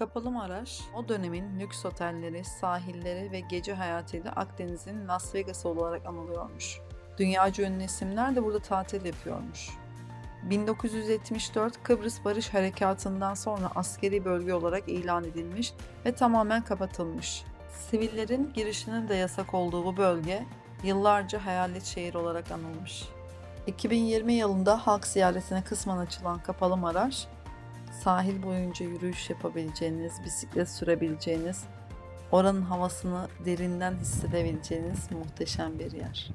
Kapalı Maraş, o dönemin lüks otelleri, sahilleri ve gece hayatıyla Akdeniz'in Las Vegas olarak anılıyormuş. Dünyaca ünlü isimler de burada tatil yapıyormuş. 1974 Kıbrıs Barış Harekatı'ndan sonra askeri bölge olarak ilan edilmiş ve tamamen kapatılmış. Sivillerin girişinin de yasak olduğu bu bölge yıllarca hayalet şehir olarak anılmış. 2020 yılında halk ziyaretine kısmen açılan Kapalı Maraş, sahil boyunca yürüyüş yapabileceğiniz, bisiklet sürebileceğiniz, oranın havasını derinden hissedebileceğiniz muhteşem bir yer.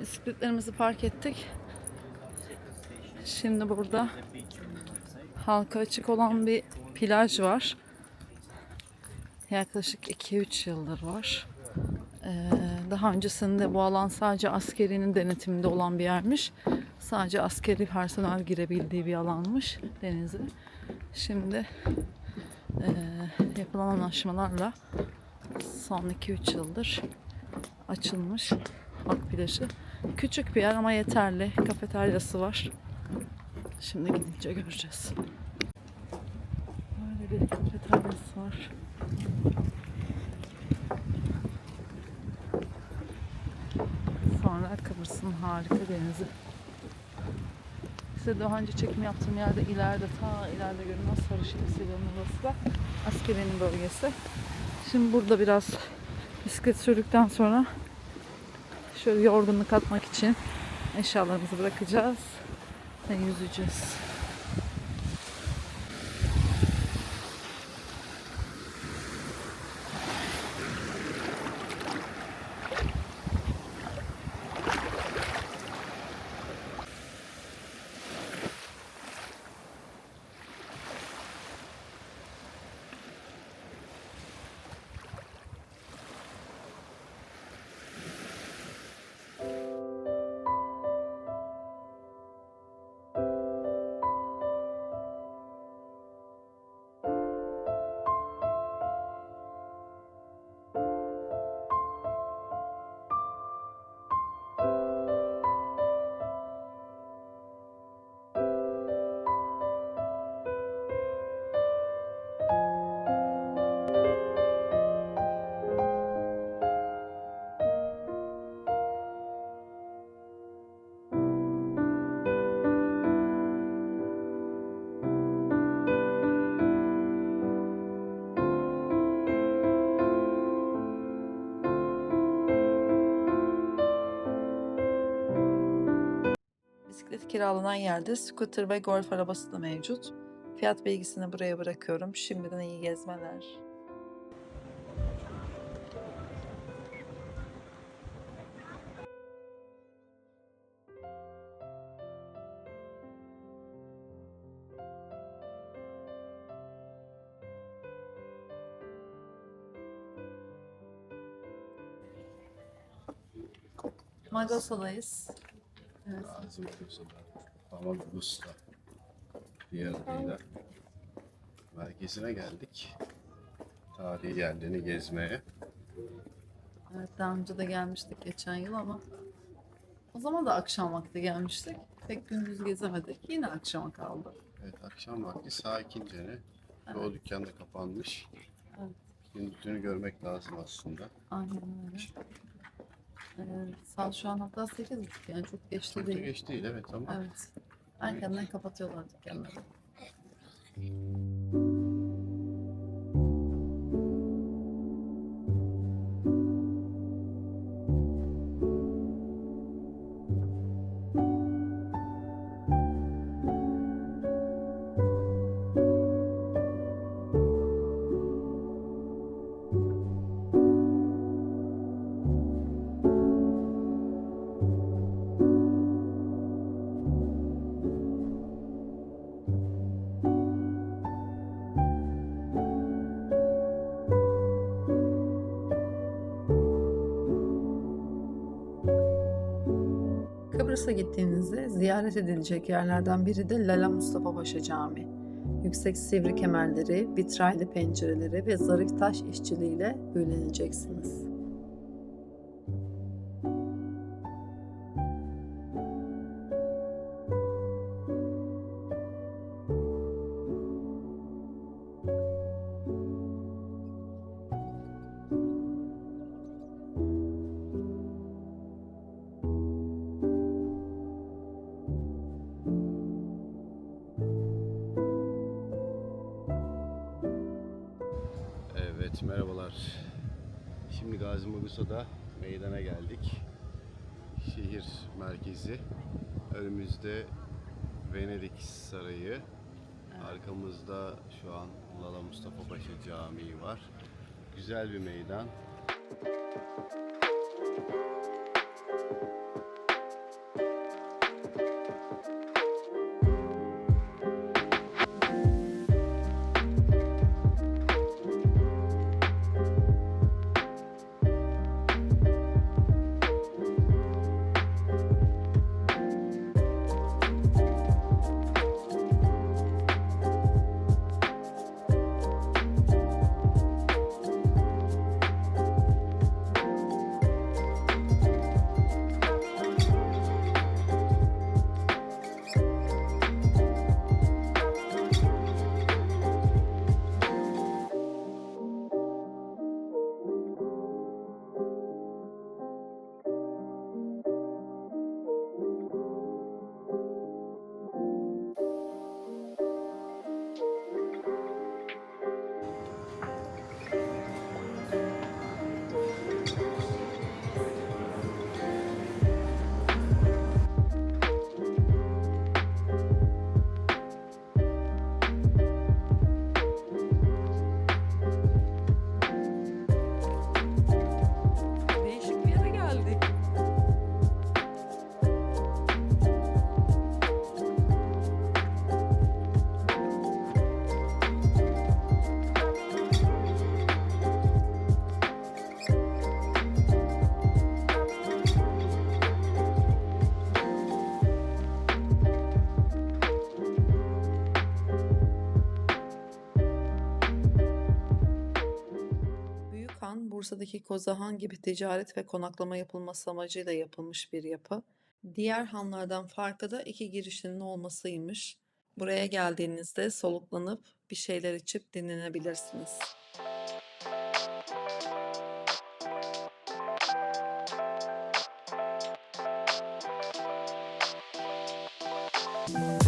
Bisikletlerimizi park ettik. Şimdi burada halka açık olan bir plaj var. Yaklaşık 2-3 yıldır var. Ee, daha öncesinde bu alan sadece askerinin denetiminde olan bir yermiş. Sadece askeri personel girebildiği bir alanmış denize. Şimdi e, yapılan anlaşmalarla son 2-3 yıldır açılmış halk plajı. Küçük bir yer ama yeterli. Kafeteryası var. Şimdi gidince göreceğiz. Böyle bir kafeteryası var. Sonra Kıbrıs'ın harika denizi. Size daha önce çekim yaptığım yerde ileride ta ileride görünen Sarı Şilesi'nin orası da askerinin bölgesi. Şimdi burada biraz bisiklet sürdükten sonra şöyle yorgunluk atmak için eşyalarımızı bırakacağız ve yüzeceğiz. Bisiklet kiralanan yerde scooter ve golf arabası da mevcut. Fiyat bilgisini buraya bırakıyorum. Şimdiden iyi gezmeler. Magosa'dayız. Gazi Bursa'da, Famagusta diğer adıyla merkezine geldik. Tarihi yerlerini gezmeye. Evet daha önce de gelmiştik geçen yıl ama o zaman da akşam vakti gelmiştik. Pek gündüz gezemedik. Yine akşama kaldı. Evet akşam vakti sakincene. Çoğu dükkan da kapanmış. Evet. Gündüzünü görmek lazım aslında. Aynen öyle. Ee, saat şu an hatta 8 yani çok geç de Çok da değil. geç değil evet ama Evet. Erkenden kapatıyorlar dükkanları. Kıbrıs'a gittiğinizde ziyaret edilecek yerlerden biri de Lala Mustafa Paşa Camii. yüksek sivri kemerleri, vitraylı pencereleri ve zarif taş işçiliğiyle büyüleneceksiniz. Evet merhabalar. Şimdi Gazi Magusa'da meydana geldik. Şehir merkezi. Önümüzde Venedik Sarayı. Arkamızda şu an Lala Mustafa Paşa Camii var. Güzel bir meydan. Bursa'daki Kozahan gibi ticaret ve konaklama yapılması amacıyla yapılmış bir yapı. Diğer hanlardan farkı da iki girişinin olmasıymış. Buraya geldiğinizde soluklanıp bir şeyler içip dinlenebilirsiniz. Selimiye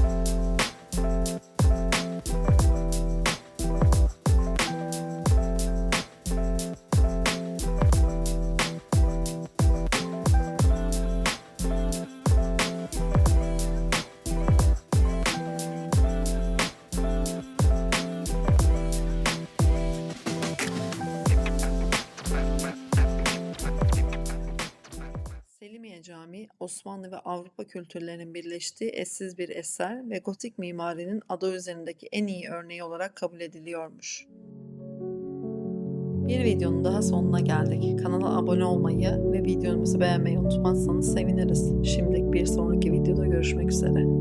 Osmanlı ve Avrupa kültürlerinin birleştiği eşsiz bir eser ve gotik mimarinin adı üzerindeki en iyi örneği olarak kabul ediliyormuş. Bir videonun daha sonuna geldik. Kanala abone olmayı ve videomuzu beğenmeyi unutmazsanız seviniriz. Şimdilik bir sonraki videoda görüşmek üzere.